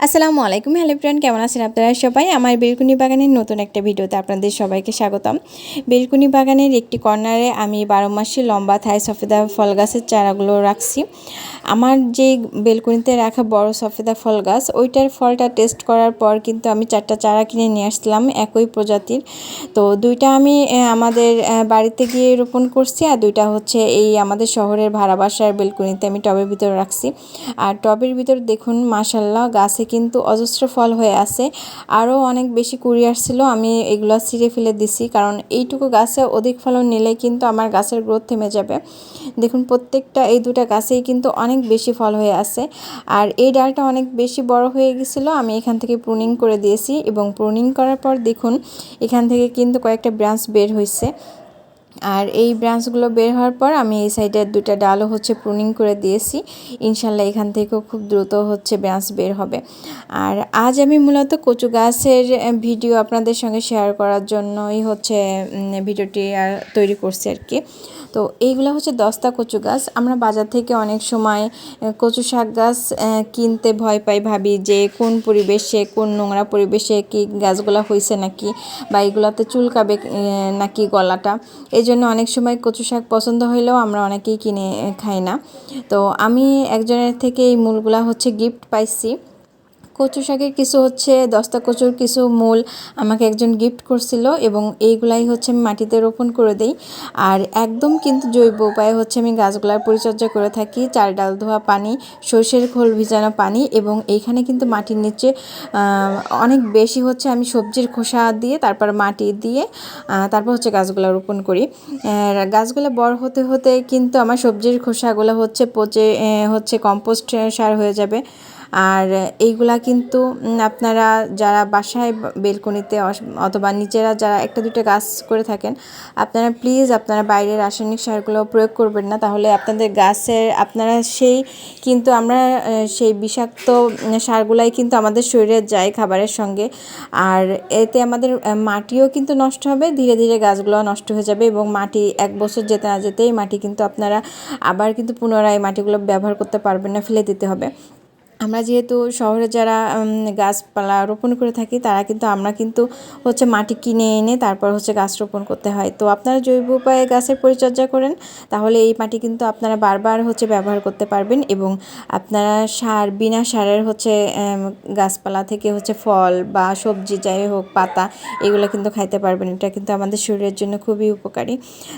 আসসালামু আলাইকুম, hello friend কেমন আছেন আপনারা সবাই? আমার বেলকুনি বাগানের নতুন একটা ভিডিওতে আপনাদের সবাইকে স্বাগতম। বেলকুনি বাগানের একটি কর্নারে আমি বারো মাসে লম্বা থাই সফেদা ফল গাছের চারাগুলো রাখছি। আমার যে বেলকুনিতে রাখা বড় সফেদা ফল গাছ, ওইটার ফলটা টেস্ট করার পর কিন্তু আমি চারটা চারা কিনে নিয়ে আসলাম একই প্রজাতির। তো দুইটা আমি আমাদের বাড়িতে গিয়ে রোপণ করছি আর দুইটা হচ্ছে এই আমাদের শহরের ভাড়া বাসার বেলকুনিতে আমি টবের ভিতরে রাখছি। আর টবের ভিতর দেখুন মাসাল্লাহ গাছে কিন্তু অজস্র ফল হয়ে আছে। আরও অনেক বেশি কুড়ি আসছিল আমি এগুলো ছিঁড়ে ফেলে দিছি, কারণ এইটুকু গাছে অধিক ফলন নিলে কিন্তু আমার গাছের গ্রোথ থেমে যাবে। দেখুন, প্রত্যেকটা এই দুটা গাছেই কিন্তু অনেক বেশি ফল হয়ে আছে। আর এই ডালটা অনেক বেশি বড় হয়ে গেছিল, আমি এখান থেকে প্রুনিং করে দিয়েছি এবং প্রুনিং করার পর দেখুন, এখান থেকে কিন্তু কয়েকটা ব্রাঞ্চ বের হয়েছে আর এই ব্রাঞ্চগুলো বের হওয়ার পর আমি এই সাইডের দুটা ডালও হচ্ছে প্রুনিং করে দিয়েছি। ইনশাল্লাহ এখান থেকেও খুব দ্রুত হচ্ছে ব্রাঞ্চ বের হবে। আর আজ আমি মূলত কচু গাছের ভিডিও আপনাদের সঙ্গে শেয়ার করার জন্যই হচ্ছে ভিডিওটি আর তৈরি করছি আর কি। তো এইগুলো হচ্ছে দস্তা কচু গাছ। আমরা বাজার থেকে অনেক সময় কচু শাক গাছ কিনতে ভয় পাই, ভাবি যে কোন পরিবেশে, কোন নোংরা পরিবেশে কি গাছগুলো হয়েছে নাকি, বা এগুলোতে চুলকাবে নাকি গলাটা। এই জন্য অনেক সময় কচু শাক পছন্দ হইলেও আমরা অনেকেই কিনে খাই না। তো আমি একজনের থেকে এই মূলগুলা হচ্ছে গিফট পাইছি। কচু শাকের কিছু হচ্ছে, দস্তা কচুর কিছু মূল আমাকে একজন গিফট করছিল এবং এইগুলাই হচ্ছে আমি মাটিতে রোপণ করে দেই। আর একদম কিন্তু জৈব উপায়ে হচ্ছে আমি গাছগুলার পরিচর্যা করে থাকি, চার ডাল ধোয়া পানি, সর্ষের খোল ভিজানো পানি এবং এইখানে কিন্তু মাটির নিচে অনেক বেশি হচ্ছে আমি সবজির খোসা দিয়ে, তারপর মাটি দিয়ে তারপর হচ্ছে গাছগুলা রোপণ করি। গাছগুলো বড় হতে হতে কিন্তু আমার সবজির খোসাগুলো হচ্ছে পচে হচ্ছে কম্পোস্ট সার হয়ে যাবে। আর এইগুলা কিন্তু আপনারা যারা বাসায় বেলকনিতে অথবা নিচেরা যারা একটা দুটো গাছ করে থাকেন, আপনারা প্লিজ আপনারা বাইরে রাসায়নিক সারগুলো প্রয়োগ করবেন না। তাহলে আপনাদের গাছের, আপনারা সেই কিন্তু আমরা সেই বিষাক্ত সারগুলাই কিন্তু আমাদের শরীরে যায় খাবারের সঙ্গে। আর এতে আমাদের মাটিও কিন্তু নষ্ট হবে, ধীরে ধীরে গাছগুলো নষ্ট হয়ে যাবে এবং মাটি এক বছর যেতে না যেতেই মাটি কিন্তু আপনারা আবার কিন্তু পুনরায় মাটিগুলো ব্যবহার করতে পারবেন না, ফেলে দিতে হবে। আমরা যেহেতু শহরে যারা গাছপালা রোপণ করে থাকি, তারা কিন্তু, আমরা কিন্তু হচ্ছে মাটি কিনে এনে তারপর হচ্ছে গাছ রোপণ করতে হয়। তো আপনারা জৈব উপায়ে গাছের পরিচর্যা করেন, তাহলে এই মাটি কিন্তু আপনারা বারবার হচ্ছে ব্যবহার করতে পারবেন এবং আপনারা সার, বিনা সারের হচ্ছে গাছপালা থেকে হচ্ছে ফল বা সবজি যাই হোক, পাতা, এগুলো কিন্তু খাইতে পারবেন। এটা কিন্তু আমাদের শরীরের জন্য খুবই উপকারী।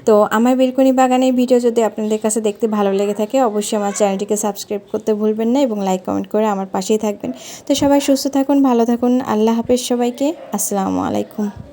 তো আমার বেলকনি বাগানের ভিডিও যদি আপনাদের কাছে দেখতে ভালো লেগে থাকে, অবশ্যই আমার চ্যানেলটিকে সাবস্ক্রাইব করতে ভুলবেন না এবং লাইক, কমেন্ট করে আমার পাশেই থাকবেন। তো সবাই সুস্থ থাকুন, ভালো থাকুন। আল্লাহ হাফেজ সবাইকে। আসসালামু আলাইকুম।